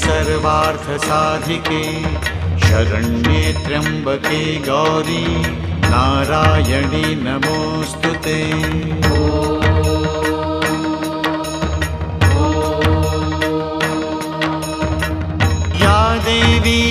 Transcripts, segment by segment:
सर्वार्थसाधिके शरण्ये त्र्यम्बके गौरी नारायणि नमोऽस्तु ते। या देवी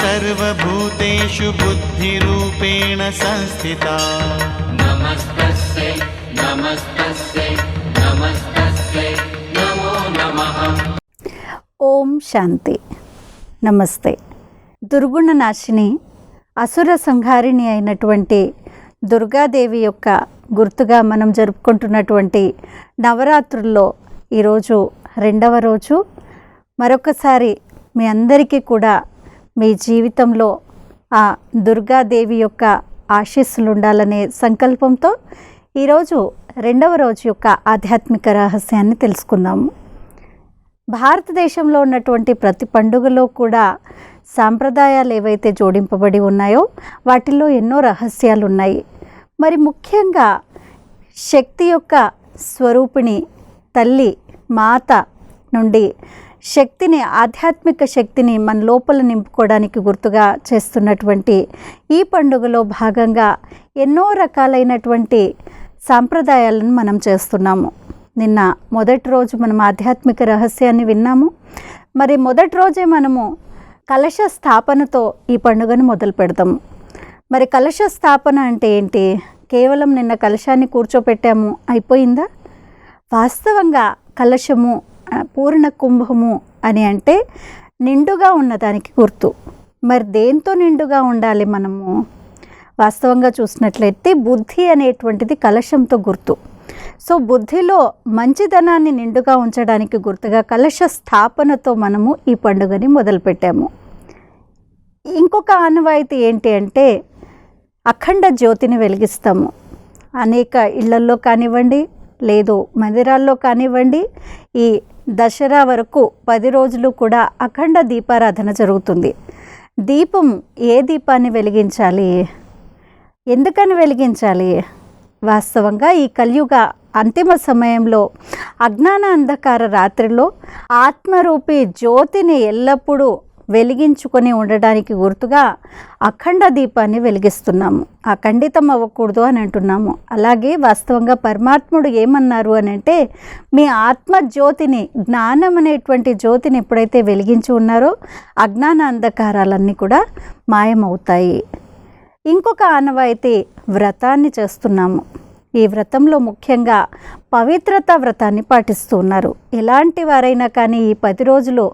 सर्वभूतेषु बुद्धिरूपेण संस्थिता। नमस्तस्यै नमस्तस्यै ఓం శాంతి. నమస్తే. దుర్గుణ నాశిని అసుర సంహారిణి అయినటువంటి దుర్గాదేవి యొక్క గుర్తుగా మనం జరుపుకుంటున్నటువంటి నవరాత్రుల్లో ఈరోజు రెండవ రోజు. మరొకసారి మీ అందరికీ కూడా మీ జీవితంలో ఆ దుర్గాదేవి యొక్క ఆశీస్సులు ఉండాలనే సంకల్పంతో ఈరోజు రెండవ రోజు యొక్క ఆధ్యాత్మిక రహస్యాన్ని తెలుసుకుందాము. భారతదేశంలో ఉన్నటువంటి ప్రతి పండుగలో కూడా సాంప్రదాయాలు ఏవైతే జోడింపబడి ఉన్నాయో వాటిల్లో ఎన్నో రహస్యాలు ఉన్నాయి మరి ముఖ్యంగా శక్తి యొక్క స్వరూపిణి తల్లి మాత నుండి శక్తిని ఆధ్యాత్మిక శక్తిని మన లోపల నింపుకోవడానికి గుర్తుగా చేస్తున్నటువంటి ఈ పండుగలో భాగంగా ఎన్నో రకాలైనటువంటి సాంప్రదాయాలను మనం చేస్తున్నాము. నిన్న మొదటి రోజు మనం ఆధ్యాత్మిక రహస్యాన్ని విన్నాము. మరి మొదటి రోజే మనము కలశ స్థాపనతో ఈ పండుగను మొదలు పెడతాము మరి కలశ స్థాపన అంటే ఏంటి? కేవలం నిన్న కలశాన్ని కూర్చోపెట్టాము అయిపోయిందా? వాస్తవంగా కలశము పూర్ణ కుంభము అని అంటే నిండుగా ఉన్నదానికి గుర్తు. మరి దేంతో నిండుగా ఉండాలి మనము? వాస్తవంగా చూసినట్లయితే బుద్ధి అనేటువంటిది కలశంతో గుర్తు. సో బుద్ధిలో మంచిదనాన్ని నిండుగా ఉంచడానికి గుర్తుగా కలశ స్థాపనతో మనము ఈ పండుగని మొదలుపెట్టాము. ఇంకొక ఆనవాయితీ ఏంటి అంటే అఖండ జ్యోతిని వెలిగిస్తాము. అనేక ఇళ్ళల్లో కానివ్వండి లేదు మందిరాల్లో కానివ్వండి ఈ దసరా వరకు పది రోజులు కూడా అఖండ దీపారాధన జరుగుతుంది. దీపం ఏ దీపాన్ని వెలిగించాలి? ఎందుకని వెలిగించాలి? వాస్తవంగా ఈ కలియుగ అంతిమ సమయంలో అజ్ఞాన అంధకార రాత్రిలో ఆత్మరూపి జ్యోతిని ఎల్లప్పుడూ వెలిగించుకొని ఉండడానికి గుర్తుగా అఖండ దీపాన్ని వెలిగిస్తున్నాము. అఖండితం అవ్వకూడదు అని అంటున్నాము. అలాగే వాస్తవంగా పరమాత్ముడు ఏమన్నారు అని అంటే మీ ఆత్మ జ్యోతిని జ్ఞానం అనేటువంటి జ్యోతిని ఎప్పుడైతే వెలిగించి ఉన్నారో అజ్ఞాన అంధకారాలన్నీ కూడా మాయమవుతాయి. ఇంకొక ఆనవాయితీ వ్రతాన్ని చేస్తున్నాము. ఈ వ్రతంలో ముఖ్యంగా పవిత్రత వ్రతాన్ని పాటిస్తూ ఉన్నారు. ఎలాంటి వారైనా కానీ ఈ పది రోజులు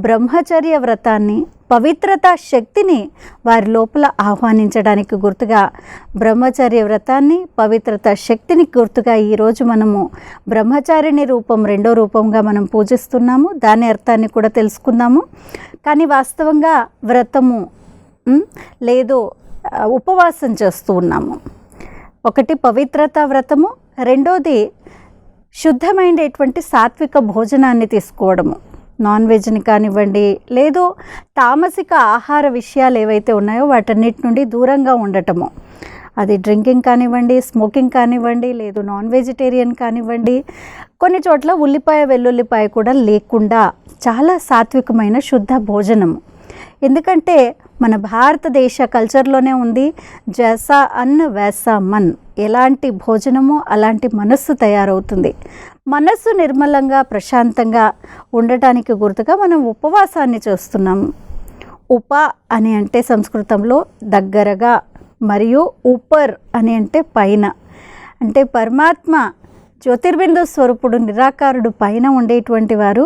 బ్రహ్మచర్య వ్రతాన్ని పవిత్రత శక్తిని వారి లోపల ఆహ్వానించడానికి గుర్తుగా బ్రహ్మచర్య వ్రతాన్ని పవిత్రత శక్తిని గుర్తుగా ఈరోజు మనము బ్రహ్మచారిణి రూపం రెండో రూపంగా మనం పూజిస్తున్నాము. దాని అర్థాన్ని కూడా తెలుసుకుందాము. కానీ వాస్తవంగా వ్రతము లేదు ఉపవాసం చేస్తూ ఉన్నాము. ఒకటి పవిత్రత వ్రతము రెండోది శుద్ధమైనటువంటి సాత్విక భోజనాన్ని తీసుకోవడము. నాన్ వెజ్ని కానివ్వండి లేదు తామసిక ఆహార విషయాలు ఏవైతే ఉన్నాయో వాటన్నిటి నుండి దూరంగా ఉండటము. అది డ్రింకింగ్ కానివ్వండి స్మోకింగ్ కానివ్వండి లేదు నాన్ వెజిటేరియన్ కానివ్వండి కొన్ని చోట్ల ఉల్లిపాయ వెల్లుల్లిపాయ కూడా లేకుండా చాలా సాత్వికమైన శుద్ధ భోజనము. ఎందుకంటే మన భారతదేశ కల్చర్లోనే ఉంది. జసా అన్ వేసా మన్. ఎలాంటి భోజనమో అలాంటి మనస్సు తయారవుతుంది. మనస్సు నిర్మలంగా ప్రశాంతంగా ఉండటానికి గుర్తుగా మనం ఉపవాసాన్ని చేస్తున్నాము ఉప అని అంటే సంస్కృతంలో దగ్గరగా మరియు ఉపర్ అని అంటే పైన. అంటే పరమాత్మ జ్యోతిర్బిందు స్వరూపుడు నిరాకారుడు పైన ఉండేటువంటి వారు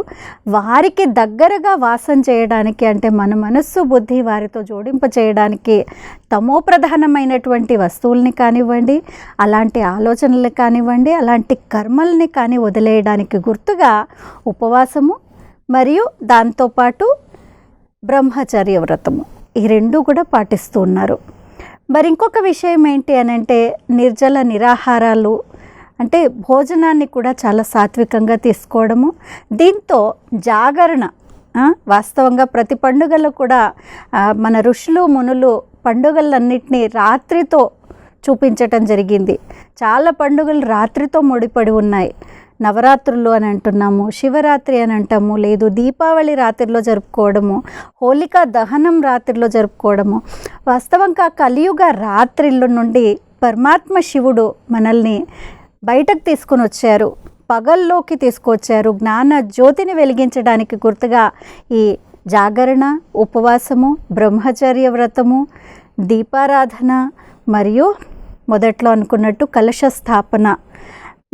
వారికి దగ్గరగా వాసం చేయడానికి అంటే మన మనస్సు బుద్ధి వారితో జోడింప చేయడానికి తమో ప్రధానమైనటువంటి వస్తువుల్ని కానివ్వండి అలాంటి ఆలోచనలు కానివ్వండి అలాంటి కర్మల్ని కానీ వదిలేయడానికి గుర్తుగా ఉపవాసము మరియు దాంతోపాటు బ్రహ్మచర్య వ్రతము. ఈ రెండు కూడా పాటిస్తూ ఉన్నారు. మరి ఇంకొక విషయం ఏంటి అని అంటే నిర్జల నిరాహారాలు అంటే భోజనాన్ని కూడా చాలా సాత్వికంగా తీసుకోవడము. దీంతో జాగరణ వాస్తవంగా ప్రతి పండుగలో కూడా మన ఋషులు మునులు పండుగలన్నింటినీ రాత్రితో చూపించటం జరిగింది. చాలా పండుగలు రాత్రితో ముడిపడి ఉన్నాయి. నవరాత్రులు అని అంటున్నాము శివరాత్రి అని అంటాము లేదు దీపావళి రాత్రిలో జరుపుకోవడము హోలికా దహనం రాత్రిలో జరుపుకోవడము. వాస్తవంగా కలియుగ రాత్రిలో నుండి పరమాత్మ శివుడు మనల్ని బయటకు తీసుకొని వచ్చారు. పగల్లోకి తీసుకొచ్చారు. జ్ఞాన జ్యోతిని వెలిగించడానికి గుర్తుగా ఈ జాగరణ ఉపవాసము బ్రహ్మచర్య వ్రతము దీపారాధన మరియు మొదట్లో అనుకున్నట్టు కలశ స్థాపన.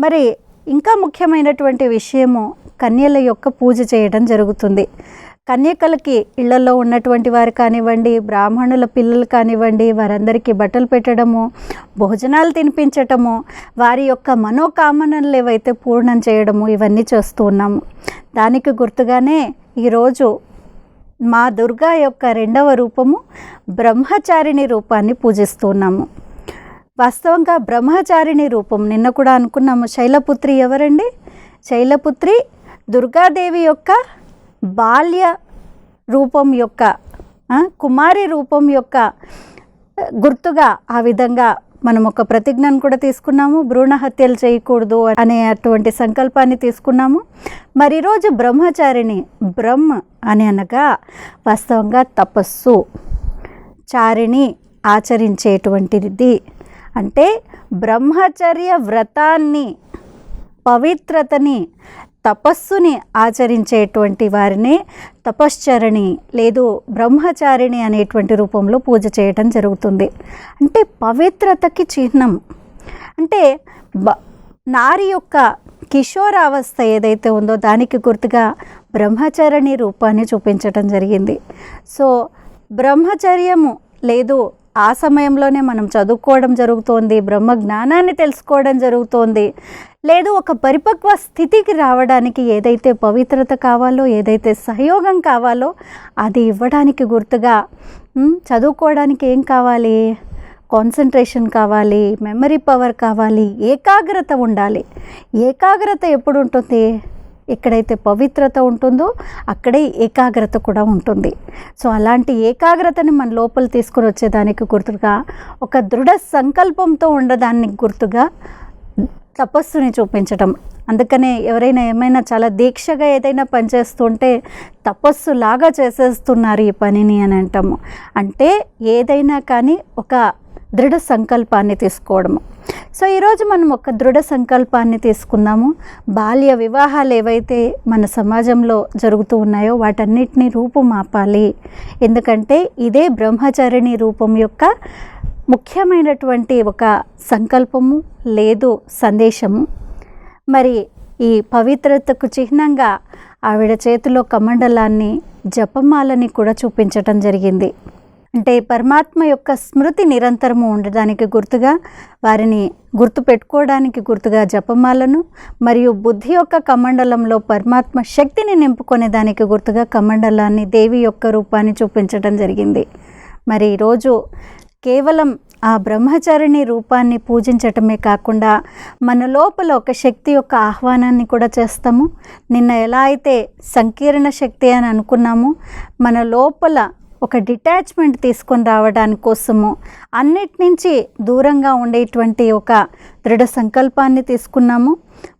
మరి ఇంకా ముఖ్యమైనటువంటి విషయము కన్యల యొక్క పూజ చేయడం జరుగుతుంది. కన్యకలకి ఇళ్ళలో ఉన్నటువంటి వారు కానివ్వండి బ్రాహ్మణుల పిల్లలు కానివ్వండి వారందరికీ బట్టలు పెట్టడము భోజనాలు తినిపించటము వారి యొక్క మనోకామనలు ఏవైతే పూర్ణం చేయడము ఇవన్నీ చేస్తూ ఉన్నాము. దానికి గుర్తుగానే ఈరోజు మా దుర్గా యొక్క రెండవ రూపము బ్రహ్మచారిణి రూపాన్ని పూజిస్తున్నాము వాస్తవంగా బ్రహ్మచారిణి రూపం నిన్న కూడా అనుకున్నాము శైలపుత్రి ఎవరండి? శైలపుత్రి దుర్గాదేవి యొక్క బాల్య రూపం యొక్క కుమారి రూపం యొక్క గుర్తుగా ఆ విధంగా మనం ఒక ప్రతిజ్ఞను కూడా తీసుకున్నాము. భ్రూణ హత్యలు చేయకూడదు అనే అటువంటి సంకల్పాన్ని తీసుకున్నాము. మరి ఈరోజు బ్రహ్మచారిణి బ్రహ్మ అని అనగా వాస్తవంగా తపస్సు చారిణి ఆచరించేటువంటిది. అంటే బ్రహ్మచర్య వ్రతాన్ని పవిత్రతని తపస్సుని ఆచరించేటువంటి వారిని తపశ్చరణి లేదు బ్రహ్మచారిణి అనేటువంటి రూపంలో పూజ చేయటం జరుగుతుంది. అంటే పవిత్రతకి చిహ్నం. అంటే బ నారి యొక్క కిషోరావస్థ ఏదైతే ఉందో దానికి గుర్తుగా బ్రహ్మచరణి రూపాన్ని చూపించటం జరిగింది. సో బ్రహ్మచర్యము లేదు ఆ సమయంలోనే మనం చదువుకోవడం జరుగుతోంది బ్రహ్మ జ్ఞానాన్ని తెలుసుకోవడం జరుగుతోంది. లేదు ఒక పరిపక్వ స్థితికి రావడానికి ఏదైతే పవిత్రత కావాలో ఏదైతే సహయోగం కావాలో అది ఇవ్వడానికి గుర్తుగా చదువుకోవడానికి ఏం కావాలి? కాన్సన్ట్రేషన్ కావాలి మెమరీ పవర్ కావాలి ఏకాగ్రత ఉండాలి. ఏకాగ్రత ఎప్పుడు ఉంటుంది? ఎక్కడైతే పవిత్రత ఉంటుందో అక్కడే ఏకాగ్రత కూడా ఉంటుంది. సో అలాంటి ఏకాగ్రతని మన లోపల తీసుకొని వచ్చేదానికి గుర్తుగా ఒక దృఢ సంకల్పంతో ఉండడానికి గుర్తుగా తపస్సుని చూపించటం. అందుకనే ఎవరైనా ఏమైనా చాలా దీక్షగా ఏదైనా పని చేస్తుంటే తపస్సు లాగా చేసేస్తున్నారు ఈ పనిని అని అంటాము. అంటే ఏదైనా కానీ ఒక దృఢ సంకల్పాన్ని తీసుకోవడము. సో ఈరోజు మనం ఒక దృఢ సంకల్పాన్ని తీసుకుందాము. బాల్య వివాహాలు ఏవైతే మన సమాజంలో జరుగుతూ ఉన్నాయో వాటన్నిటిని రూపుమాపాలి. ఎందుకంటే ఇదే బ్రహ్మచారిణి రూపం యొక్క ముఖ్యమైనటువంటి ఒక సంకల్పము లేదు సందేశము. మరి ఈ పవిత్రతకు చిహ్నంగా ఆవిడ చేతిలో కమండలాన్ని జపమాలని కూడా చూపించటం జరిగింది. అంటే పరమాత్మ యొక్క స్మృతి నిరంతరము ఉండడానికి గుర్తుగా వారిని గుర్తు పెట్టుకోవడానికి గుర్తుగా జపమాలను మరియు బుద్ధి యొక్క కమండలంలో పరమాత్మ శక్తిని నింపుకునే దానికి గుర్తుగా కమండలాన్ని దేవి యొక్క రూపాన్ని చూపించడం జరిగింది. మరి ఈరోజు కేవలం ఆ బ్రహ్మచారిణి రూపాన్ని పూజించటమే కాకుండా మన లోపల ఒక శక్తి యొక్క ఆహ్వానాన్ని కూడా చేస్తాము. నిన్న ఎలా అయితే సంకీర్ణ శక్తి అని అనుకున్నామో మన లోపల ఒక డిటాచ్మెంట్ తీసుకొని రావడానికి కోసము అన్నిటి నుంచి దూరంగా ఉండేటువంటి ఒక దృఢ సంకల్పాన్ని తీసుకున్నాము.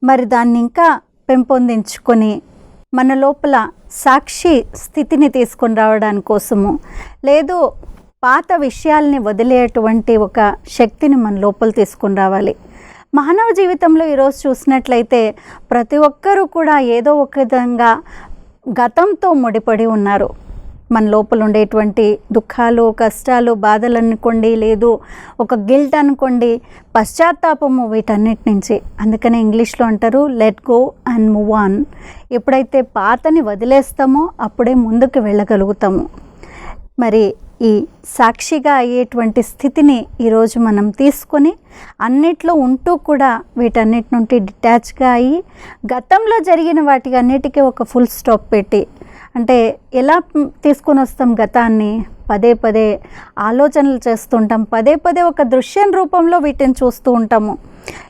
మరి దాన్ని ఇంకా పెంపొందించుకొని మన లోపల సాక్షి స్థితిని తీసుకొని రావడానికి కోసము లేదు పాత విషయాల్ని వదిలేటువంటి ఒక శక్తిని మన లోపల తీసుకొని రావాలి. మానవ జీవితంలో ఈరోజు చూసినట్లయితే ప్రతి ఒక్కరూ కూడా ఏదో ఒక విధంగా గతంతో ముడిపడి ఉన్నారు. మన లోపల ఉండేటువంటి దుఃఖాలు కష్టాలు బాధలు అనుకోండి లేదు ఒక గిల్ట్ అనుకోండి పశ్చాత్తాపము వీటన్నిటి నుంచి. అందుకనే ఇంగ్లీష్లో అంటారు let go and move on ఎప్పుడైతే పాతని వదిలేస్తామో అప్పుడే ముందుకు వెళ్ళగలుగుతాము. మరి ఈ సాక్షిగా అయ్యేటువంటి స్థితిని ఈరోజు మనం తీసుకొని అన్నిట్లో ఉంటూ కూడా వీటన్నిటి నుండి డిటాచ్గా అయ్యి గతంలో జరిగిన వాటికి అన్నిటికీ ఒక ఫుల్ స్టాప్ పెట్టి అంటే ఎలా తీసుకొని వస్తాం గతాన్ని? పదే పదే ఆలోచనలు చేస్తుంటాం. పదే పదే ఒక దృశ్యం రూపంలో వీటిని చూస్తూ ఉంటాము.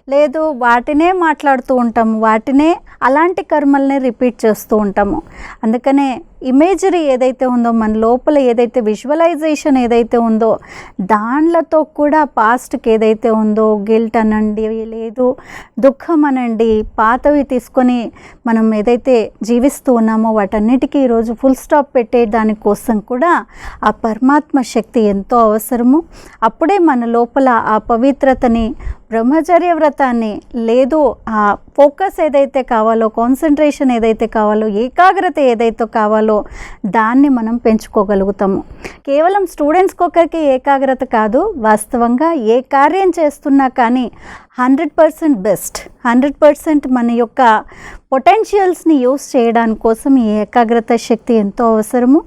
లేదు వాటినే మాట్లాడుతూ ఉంటాము. వాటినే అలాంటి కర్మల్ని రిపీట్ చేస్తూ ఉంటాము. అందుకనే ఇమేజరీ ఏదైతే ఉందో మన లోపల ఏదైతే విజువలైజేషన్ ఏదైతే ఉందో దాంట్లతో కూడా పాస్ట్కి ఏదైతే ఉందో గిల్ట్ అనండి లేదు దుఃఖం అనండి పాతవి తీసుకొని మనం ఏదైతే జీవిస్తూ ఉన్నామో వాటన్నిటికీ ఈరోజు ఫుల్ స్టాప్ పెట్టే దానికోసం కూడా ఆ పరమాత్మ శక్తి ఎంతో అవసరము. అప్పుడే మన లోపల ఆ పవిత్రతని బ్రహ్మచర్య వ్రతాన్ని లేదు ఆ ఫోకస్ ఏదైతే కావాలో కాన్సన్ట్రేషన్ ఏదైతే కావాలో ఏకాగ్రత ఏదైతే కావాలో దాన్ని మనం పెంచుకోగలుగుతాము. కేవలం స్టూడెంట్స్కి ఒకరికి ఏకాగ్రత కాదు వాస్తవంగా ఏ కార్యం చేస్తున్నా కానీ hundred percent best. Hundred percent మన యొక్క పొటెన్షియల్స్ని యూస్ చేయడానికి కోసం ఈ ఏకాగ్రత శక్తి ఎంతో అవసరము.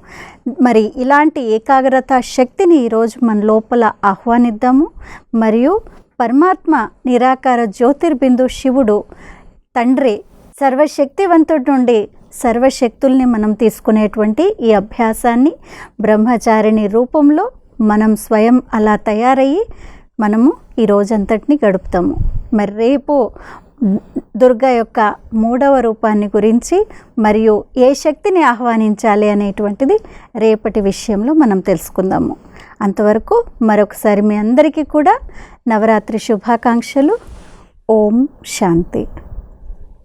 మరి ఇలాంటి ఏకాగ్రత శక్తిని ఈరోజు మన లోపల ఆహ్వానిద్దాము. మరియు పరమాత్మ నిరాకార జ్యోతిర్బిందు శివుడు తండ్రి సర్వశక్తివంతుడి నుండి సర్వశక్తుల్ని మనం తీసుకునేటువంటి ఈ అభ్యాసాన్ని బ్రహ్మచారిణి రూపంలో మనం స్వయం అలా తయారయ్యి మనము ఈ రోజంతటిని గడుపుతాము. మరి రేపు దుర్గా యొక్క మూడవ రూపాన్ని గురించి మరియు ఏ శక్తిని ఆహ్వానించాలి అనేటువంటిది రేపటి విషయంలో మనం తెలుసుకుందాము. అంతవరకు మరొకసారి మీ అందరికీ కూడా నవరాత్రి శుభాకాంక్షలు. ఓం శాంతి.